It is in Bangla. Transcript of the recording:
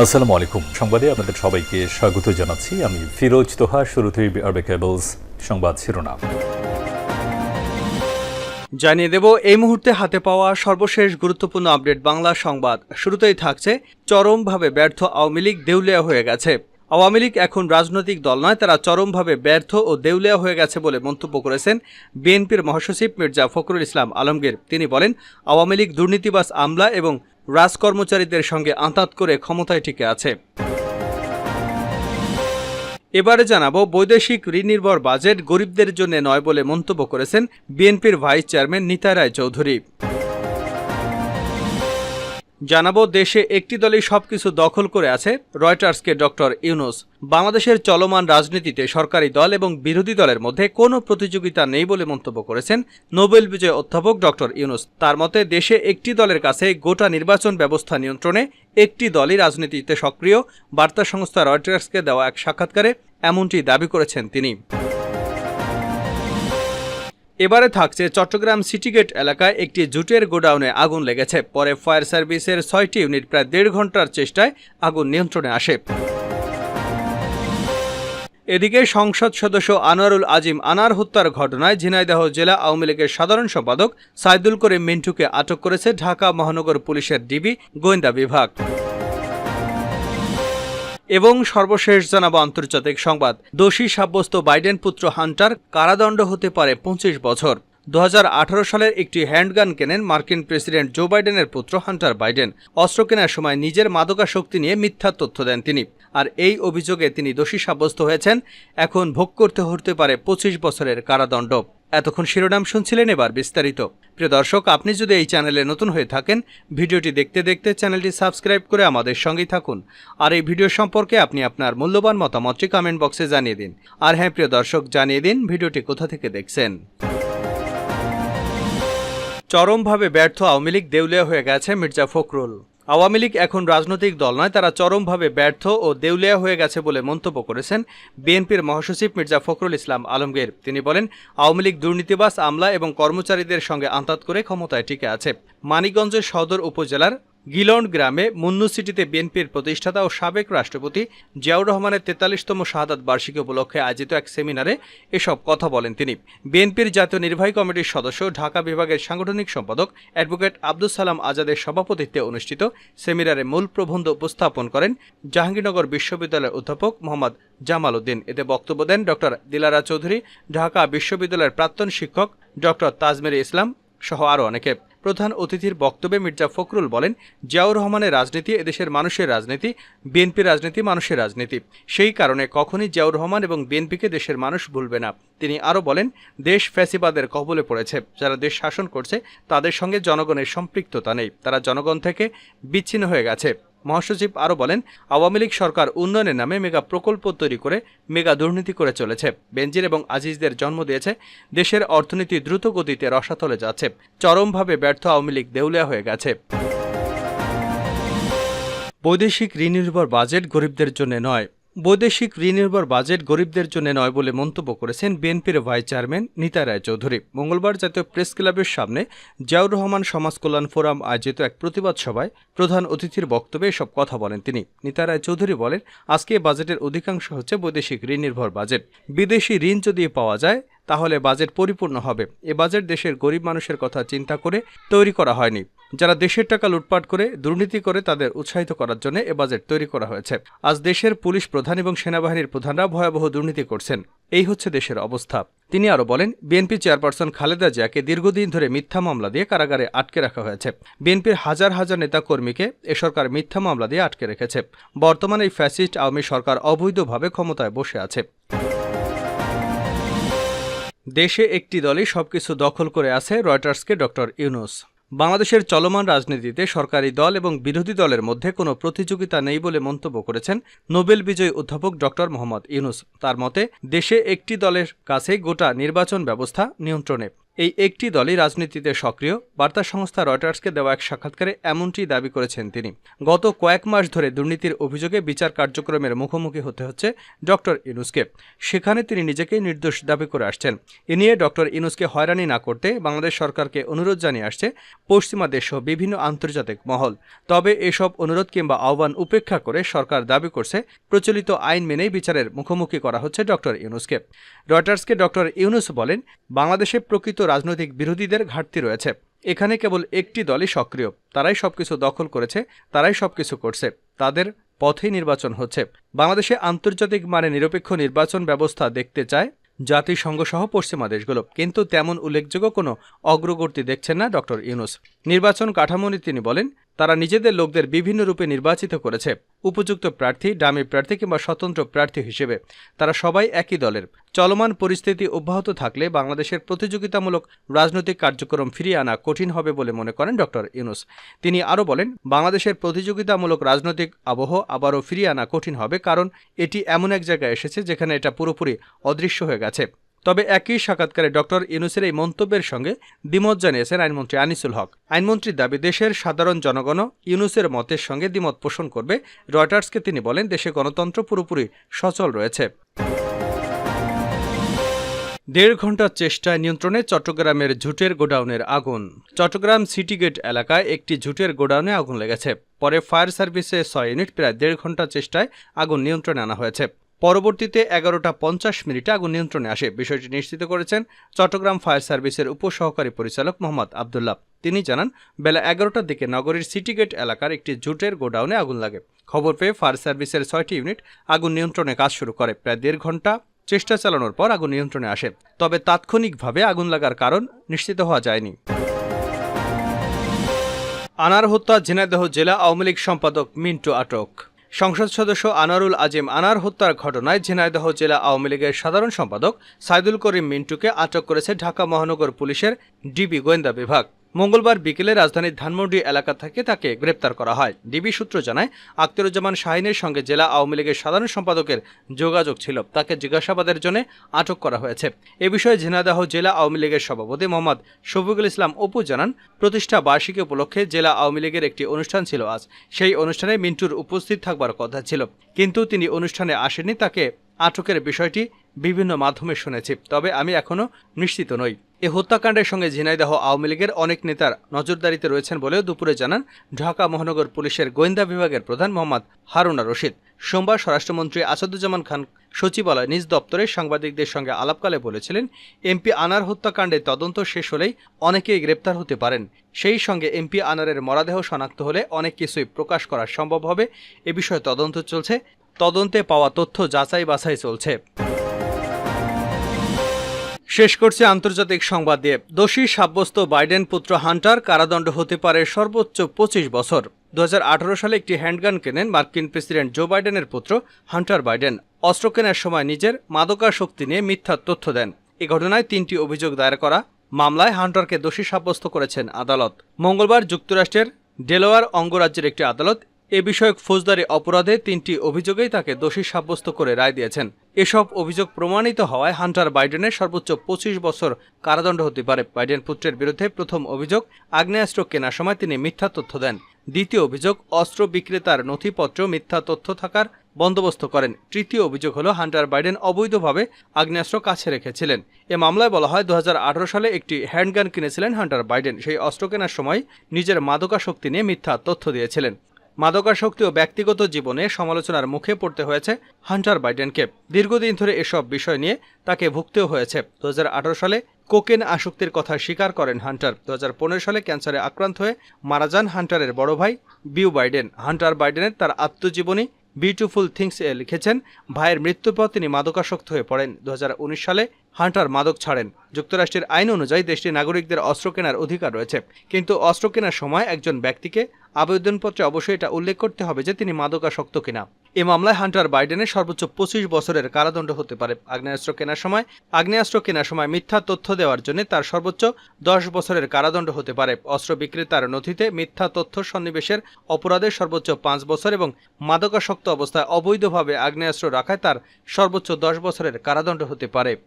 আসসালামু আলাইকুম। সংবাদে আপনাদের সবাইকে স্বাগত জানাচ্ছি। আমি ফিরোজ তোহা, শুরুতেই আরবে কেবলস সংবাদ শিরোনাম। জানিয়ে দেব, এই মুহূর্তে হাতে পাওয়া সর্বশেষ গুরুত্বপূর্ণ আপডেট বাংলা সংবাদ। শুরুতেই থাকছে চরমভাবে ব্যর্থ আওয়ামী লীগ দেউলিয়া হয়ে গেছে। আওয়ামী লীগ এখন রাজনৈতিক দল নয়, তারা চরমভাবে ব্যর্থ ও দেউলিয়া হয়ে গেছে বলে মন্তব্য করেছেন বিএনপির মহাসচিব মির্জা ফখরুল ইসলাম আলমগীর। তিনি বলেন, আওয়ামী লীগ দুর্নীতিবাস আমলা এবং রাজকর্মচারীদের সঙ্গে আঁতাত করে ক্ষমতায় টিকে আছে। এবারে জানাব, বৈদেশিক ঋণ নির্ভর বাজেট গরিবদের জন্য নয় বলে মন্তব্য করেছেন বিএনপির ভাইস চেয়ারম্যান নিতা রায় চৌধুরী। জানাব, দেশে একটি দলই সবকিছু দখল করে আছে, রয়টার্সকে ডক্টর ইউনুস। বাংলাদেশের চলমান রাজনীতিতে সরকারি দল এবং বিরোধী দলের মধ্যে কোনো প্রতিযোগিতা নেই বলে মন্তব্য করেছেন নোবেল বিজয় অধ্যাপক ডক্টর ইউনুস। তার মতে, দেশে একটি দলের কাছে গোটা নির্বাচন ব্যবস্থা নিয়ন্ত্রণে একটি দলই রাজনীতিতে সক্রিয়, বার্তা সংস্থা রয়টার্সকে দেওয়া এক সাক্ষাৎকারে এমনটি দাবি করেছেন তিনি। এবারে থাকছে চট্টগ্রাম সিটিগেট এলাকায় একটি জুটের গোডাউনে আগুন লেগেছে। পরে ফায়ার সার্ভিসের ছয়টি ইউনিট প্রায় দেড় ঘণ্টার চেষ্টায় আগুন নিয়ন্ত্রণে আসে। এদিকে সংসদ সদস্য আনোয়ারুল আজিম আনার হত্যার ঘটনায় ঝিনাইদহ জেলা আওয়ামী লীগের সাধারণ সম্পাদক সাইদুল করিম মিন্টুকে আটক করেছে ঢাকা মহানগর পুলিশের ডিবি গোয়েন্দা বিভাগ। এবং সর্বশেষ জানাব আন্তর্জাতিক সংবাদ। দোষী সাব্যস্ত বাইডেন পুত্র হান্টার কারাদণ্ড হতে পারে পঁচিশ বছর। দু হাজার আঠারো সালের একটি হ্যান্ডগান কেনেন মার্কিন প্রেসিডেন্ট জো বাইডেনের পুত্র হান্টার বাইডেন। অস্ত্র কেনার সময় নিজের মাদকাশক্তি নিয়ে মিথ্যা তথ্য দেন তিনি। আর এই অভিযোগে তিনি দোষী সাব্যস্ত হয়েছেন। এখন ভোগ করতে হতে পারে পঁচিশ বছরের কারাদণ্ড। এতক্ষণ শিরোনাম শুনছিলেন এবার বিস্তারিত। প্রিয় দর্শক, আপনি যদি এই চ্যানেলে নতুন হয়ে থাকেন, ভিডিওটি দেখতে দেখতে চ্যানেলটি সাবস্ক্রাইব করে আমাদের সঙ্গেই থাকুন। আর এই ভিডিও সম্পর্কে আপনি আপনার মূল্যবান মতামতটি কমেন্ট বক্সে জানিয়ে দিন। আর হ্যাঁ প্রিয় দর্শক, জানিয়ে দিন ভিডিওটি কোথা থেকে দেখছেন। চরমভাবে ব্যর্থ আওয়ামী লীগ দেউলিয়া হয়ে গেছে মির্জা ফখরুল। আওয়ামী লীগ এখন রাজনৈতিক দল নয়, তারা চরমভাবে ব্যর্থ ও দেউলিয়া হয়ে গেছে বলে মন্তব্য করেছেন বিএনপির মহাসচিব মির্জা ফখরুল ইসলাম আলমগীর। তিনি বলেন, আওয়ামী লীগ দুর্নীতিবাস আমলা এবং কর্মচারীদের সঙ্গে আন্তাত করে ক্ষমতায় টিকে আছে। মানিকগঞ্জের সদর উপজেলার গিলন্ড গ্রামে মুন্নু সিটিতে বিএনপির প্রতিষ্ঠাতা ও সাবেক রাষ্ট্রপতি জিয়াউর রহমানের তেতাল্লিশতম শাহাদাত বার্ষিকী উপলক্ষে আয়োজিত এক সেমিনারে এসব কথা বলেন তিনি। বিএনপির জাতীয় নির্বাহী কমিটির সদস্য, ঢাকা বিভাগের সাংগঠনিক সম্পাদক অ্যাডভোকেট আব্দুল সালাম আজাদের সভাপতিত্বে অনুষ্ঠিত সেমিনারে মূল প্রবন্ধ উপস্থাপন করেন জাহাঙ্গীরনগর বিশ্ববিদ্যালয়ের অধ্যাপক মোহাম্মদ জামাল উদ্দিন। এতে বক্তব্য দেন ডক্টর দিলারা চৌধুরী, ঢাকা বিশ্ববিদ্যালয়ের প্রাক্তন শিক্ষক ডক্টর তাজমের ইসলাম সহ আরও অনেকে। প্রধান অতিথির বক্তব্যে মির্জা ফখরুল বলেন, জিয়াউর রহমানের রাজনীতি এদেশের মানুষের রাজনীতি বিএনপি রাজনীতি মানুষের রাজনীতি। সেই কারণে কখনই জিয়াউর রহমান এবং বিএনপিকে দেশের মানুষ ভুলবে না। তিনি আরও বলেন, দেশ ফ্যাসিবাদের কবলে পড়েছে। যারা দেশ শাসন করছে, তাদের সঙ্গে জনগণের সম্পৃক্ততা নেই। তারা জনগণ থেকে বিচ্ছিন্ন হয়ে গেছে। মহাসচিব আরও বলেন, আওয়ামী লীগ সরকার উন্নয়নের নামে মেগা প্রকল্প তৈরি করে মেগা দুর্নীতি করে চলেছে। বেঞ্জির এবং আজিজদের জন্ম দিয়েছে, দেশের অর্থনীতি দ্রুত গতিতে রসাতলে যাচ্ছে। চরমভাবে ব্যর্থ আওয়ামী লীগ দেউলিয়া হয়ে গেছে। বৈদেশিক ঋণ নির্ভর বাজেট গরিবদের জন্য নয়। বৈদেশিক ঋণনির্ভর বাজেট গরিবদের জন্য নয় বলে মন্তব্য করেছেন বিএনপির ভাইস চেয়ারম্যান নিতা রায় চৌধুরী মঙ্গলবার জাতীয় প্রেস ক্লাবের সামনে জিয়াউর রহমান সমাজ কল্যাণ ফোরাম আয়োজিত এক প্রতিবাদ সভায় প্রধান অতিথির বক্তব্যে এসব কথা বলেন তিনি। নিতা রায় চৌধুরী বলেন, আজকে বাজেটের অধিকাংশ হচ্ছে বৈদেশিক ঋণ নির্ভর বাজেট। বিদেশি ঋণ যদি পাওয়া যায় তাহলে বাজেট পরিপূর্ণ হবে। এ বাজেট দেশের গরিব মানুষের কথা চিন্তা করে তৈরি করা হয়নি। যারা দেশের টাকা লুটপাট করে, দুর্নীতি করে তাদের উৎসাহিত করার জন্য এ বাজেট তৈরি করা হয়েছে। আজ দেশের পুলিশ প্রধান এবং সেনাবাহিনীর প্রধানরা ভয়াবহ দুর্নীতি করছেন। এই হচ্ছে দেশের অবস্থা। তিনি আরও বলেন, বিএনপি চেয়ারপারসন খালেদা জিয়াকে দীর্ঘদিন ধরে মিথ্যা মামলা দিয়ে কারাগারে আটকে রাখা হয়েছে। বিএনপির হাজার হাজার নেতাকর্মীকে এ সরকার মিথ্যা মামলা দিয়ে আটকে রেখেছে। বর্তমানে এই ফ্যাসিস্ট আওয়ামী সরকার অবৈধভাবে ক্ষমতায় বসে আছে। দেশে একটি দলই সবকিছু দখল করে আছে রয়টার্সকে ডক্টর ইউনুস। বাংলাদেশের চলমান রাজনীতিতে সরকারি দল এবং বিরোধী দলের মধ্যে কোনো প্রতিযোগিতা নেই বলে মন্তব্য করেছেন নোবেল বিজয়ী অধ্যাপক ডক্টর মোহাম্মদ ইউনুস। তার মতে, দেশে একটি দলের কাছে গোটা নির্বাচন ব্যবস্থা নিয়ন্ত্রণে এই একটি দলই রাজনীতিতে সক্রিয়। বার্তা সংস্থা রয়টার্সকে দেওয়া এক সাক্ষাৎকারে এমনটি দাবি করেছেন তিনি। গত কয়েক মাস ধরে দুর্নীতির অভিযোগে বিচার কার্যক্রমের মুখোমুখি হতে হচ্ছে ডক্টর ইনুসকে। সেখানে তিনি নিজেকে নির্দোষ দাবি করে আসছেন। এ নিয়ে ডক্টর ইনুসকে হয়রানি না করতে বাংলাদেশ সরকারকে অনুরোধ জানিয়ে আসছে পশ্চিমা দেশসহ বিভিন্ন আন্তর্জাতিক মহল। তবে এসব অনুরোধ কিংবা আহ্বান উপেক্ষা করে সরকার দাবি করছে প্রচলিত আইন মেনেই বিচারের মুখোমুখি করা হচ্ছে ডক্টর ইউনুসকে রয়টার্সকে ডক্টর ইউনুস বলেন, বাংলাদেশে প্রকৃত রাজনৈতিক বিরোধীদের ঘাটতি রয়েছে। এখানে কেবল একটি দলই সক্রিয়। তারাই সবকিছু দখল করেছে, তারাই সবকিছু করছে। তাদের পথেই নির্বাচন হচ্ছে। বাংলাদেশে আন্তর্জাতিক মানে নিরপেক্ষ নির্বাচন ব্যবস্থা দেখতে চায় জাতিসংঘ সহ পশ্চিমা দেশগুলো। কিন্তু তেমন উল্লেখযোগ্য কোনো অগ্রগতি দেখছেন না ডক্টর ইউনুস। নির্বাচন কাঠামো তিনি বলেন তারা নিজেদের লোকদের বিভিন্ন রূপে নির্বাচিত করেছে। উপযুক্ত প্রার্থী, ডামি প্রার্থী কিংবা স্বতন্ত্র প্রার্থী হিসেবে। তারা সবাই একই দলের। চলমান পরিস্থিতি অব্যাহত থাকলে বাংলাদেশের প্রতিযোগিতামূলক রাজনৈতিক কার্যক্রম ফিরিয়ে আনা কঠিন হবে বলে মনে করেন ডক্টর ইউনুস। তিনি আরও বলেন, বাংলাদেশের প্রতিযোগিতামূলক রাজনৈতিক আবহ আবারও ফিরিয়ে আনা কঠিন হবে কারণ এটি এমন এক জায়গায় এসেছে যেখানে এটা পুরোপুরি অদৃশ্য হয়ে গেছে। তবে একই সাক্ষাৎকারে ডক্টর ইউনুসের এই মন্তব্যের সঙ্গে দ্বিমত জানিয়েছেন আইনমন্ত্রী আনিসুল হক। আইনমন্ত্রীর দাবি, দেশের সাধারণ জনগণও ইউনুসের মতের সঙ্গে দ্বিমত পোষণ করবে। রয়টার্সকে তিনি বলেন, দেশে গণতন্ত্র পুরোপুরি সচল রয়েছে। দেড় ঘণ্টার চেষ্টায় নিয়ন্ত্রণে চট্টগ্রামের ঝুটের গোডাউনের আগুন। চট্টগ্রাম সিটি গেট এলাকায় একটি ঝুটের গোডাউনে আগুন লেগেছে। পরে ফায়ার সার্ভিসে ছয় ইউনিট, প্রায় দেড় ঘণ্টা চেষ্টায় আগুন নিয়ন্ত্রণে আনা হয়েছে। পরবর্তীতে এগারোটা পঞ্চাশ মিনিটে আগুন নিয়ন্ত্রণে আসে। বিষয়টি নিশ্চিত করেছেন চট্টগ্রাম ফায়ার সার্ভিসের উপসহকারী পরিচালক মোহাম্মদ আবদুল্লাহ। তিনি জানান, বেলা এগারোটার দিকে নগরীর সিটি গেট এলাকার একটি জুটের গোডাউনে আগুন লাগে। খবর পেয়ে ফায়ার সার্ভিসের ছয়টি ইউনিট আগুন নিয়ন্ত্রণে কাজ শুরু করে। প্রায় দেড় ঘণ্টা চেষ্টা চালানোর পর আগুন নিয়ন্ত্রণে আসে। তবে তাৎক্ষণিকভাবে আগুন লাগার কারণ নিশ্চিত হওয়া যায়নি। আনার হত্যা, ঝিনাইদহ জেলা আওয়ামী লীগ সম্পাদক মিন্টু আটক। সংসদ সদস্য আনারুল আজিম আনার হত্যার ঘটনায় ঝিনাইদহ জেলা আওয়ামী লীগের সাধারণ সম্পাদক সাইদুল করিম মিন্টুকে আটক করেছে ঢাকা মহানগর পুলিশের ডিবি গোয়েন্দা বিভাগ। মঙ্গলবার বিকেলে রাজধানীর ধানমন্ডি এলাকা থেকে তাকে গ্রেপ্তার করা হয়। ডিবি সূত্র জানায়, আখতারুজ্জামান শাহিনের সঙ্গে জেলা আওয়ামী লীগের সাধারণ সম্পাদকের যোগাযোগ ছিল। তাকে জিজ্ঞাসাবাদের জন্য আটক করা হয়েছে। এ বিষয়ে ঝিনাইদহ জেলা আওয়ামী লীগের সভাপতি মোহাম্মদ শফিকুল ইসলাম অপু জানান, প্রতিষ্ঠা বার্ষিকী উপলক্ষে জেলা আওয়ামী লীগের একটি অনুষ্ঠান ছিল আজ। সেই অনুষ্ঠানে মিন্টুর উপস্থিত থাকবার কথা ছিল, কিন্তু তিনি অনুষ্ঠানে আসেননি। তাকে আটকের বিষয়টি বিভিন্ন মাধ্যমে শুনেছি, তবে আমি এখনও নিশ্চিত নই। এ হত্যাকাণ্ডের সঙ্গে ঝিনাইদহ আওয়ামী লীগের অনেক নেতার নজরদারিতে রয়েছেন বলেও দুপুরে জানান ঢাকা মহানগর পুলিশের গোয়েন্দা বিভাগের প্রধান মোহাম্মদ হারুনা রশিদ। সোমবার স্বরাষ্ট্রমন্ত্রী আসাদুজ্জামান খান সচিবালয় নিজ দপ্তরে সাংবাদিকদের সঙ্গে আলাপকালে বলেছিলেন, এমপি আনার হত্যাকাণ্ডে তদন্ত শেষ হলেই অনেকেই গ্রেপ্তার হতে পারেন। সেই সঙ্গে এমপি আনারের মরাদেহ শনাক্ত হলে অনেক কিছুই প্রকাশ করা সম্ভব হবে। এ বিষয়ে তদন্ত চলছে। তদন্তে পাওয়া তথ্য যাচাই বাছাই চলছে। শেষ করছে আন্তর্জাতিক সংবাদ দিয়ে। দোষী সাব্যস্ত বাইডেন পুত্র হান্টার কারাদণ্ড হতে পারে সর্বোচ্চ পঁচিশ বছর। দুহাজার আঠারো সালে একটি হ্যান্ডগান কেনেন মার্কিন প্রেসিডেন্ট জো বাইডেনের পুত্র হান্টার বাইডেন। অস্ত্র কেনার সময় নিজের মাদকাশক্তি নিয়ে মিথ্যা তথ্য দেন। এ ঘটনায় তিনটি অভিযোগ দায়ের করা মামলায় হান্টারকে দোষী সাব্যস্ত করেছেন আদালত। মঙ্গলবার যুক্তরাষ্ট্রের ডেলোয়ার অঙ্গরাজ্যের একটি আদালত এ বিষয়ক ফৌজদারি অপরাধে তিনটি অভিযোগেই তাকে দোষী সাব্যস্ত করে রায় দিয়েছেন। এসব অভিযোগ প্রমাণিত হওয়ায় হান্টার বাইডেনের সর্বোচ্চ পঁচিশ বছর কারাদণ্ড হতে পারে। বাইডেন পুত্রের বিরুদ্ধে প্রথম অভিযোগ, আগ্নেয়াস্ত্র কেনার সময় তিনি মিথ্যা তথ্য দেন। দ্বিতীয় অভিযোগ, অস্ত্র বিক্রেতার নথিপত্র মিথ্যা তথ্য থাকার বন্দোবস্ত করেন। তৃতীয় অভিযোগ হল, হান্টার বাইডেন অবৈধভাবে আগ্নেয়াস্ত্র কাছে রেখেছিলেন। এ মামলায় বলা হয় দু হাজার আঠারো সালে একটি হ্যান্ডগান কিনেছিলেন হান্টার বাইডেন। সেই অস্ত্র কেনার সময় নিজের মাদকাশক্তি নিয়ে মিথ্যা তথ্য দিয়েছিলেন। মাদকাসক্তি ও ব্যক্তিগত জীবনে সমালোচনার মুখে পড়তে হয়েছে হান্টার বাইডেনকে। দীর্ঘদিন ধরে এসব বিষয় নিয়ে তাকে ভুগতেও হয়েছে। দুহাজার আঠারো সালে কোকেন আসক্তির কথা স্বীকার করেন হান্টার। দু হাজার পনেরো সালে ক্যান্সারে আক্রান্ত হয়ে মারা যান হান্টারের বড় ভাই বিউ বাইডেন। হান্টার বাইডেনের তার আত্মজীবনী বিউটিফুল থিংস এ লিখেছেন, ভাইয়ের মৃত্যুর পর তিনি মাদকাসক্ত হয়ে পড়েন। দু হাজার উনিশ সালে হান্টার মাদক ছাড়েন। যুক্তরাষ্ট্রের আইন অনুযায়ী দেশটির নাগরিকদের অস্ত্র কেনার অধিকার রয়েছে। কিন্তু অস্ত্র কেনার সময় একজন ব্যক্তিকে আবেদনপত্রে অবশ্যই এটা উল্লেখ করতে হবে যে তিনি মাদকাসক্ত কিনা। এ মামলায় হান্টার বাইডেনের সর্বোচ্চ পঁচিশ বছরের কারাদণ্ড হতে পারে। আগ্নেয়াস্ত্র কেনার সময় আগ্নেয়াস্ত্র কেনার সময় মিথ্যা তথ্য দেওয়ার জন্য তার সর্বোচ্চ দশ বছরের কারাদণ্ড হতে পারে। অস্ত্র বিক্রেতার নথিতে মিথ্যা তথ্য সন্নিবেশের অপরাধে সর্বোচ্চ পাঁচ বছর এবং মাদকাসক্ত অবস্থায় অবৈধভাবে আগ্নেয়াস্ত্র রাখায় তার সর্বোচ্চ দশ বছরের কারাদণ্ড হতে পারে।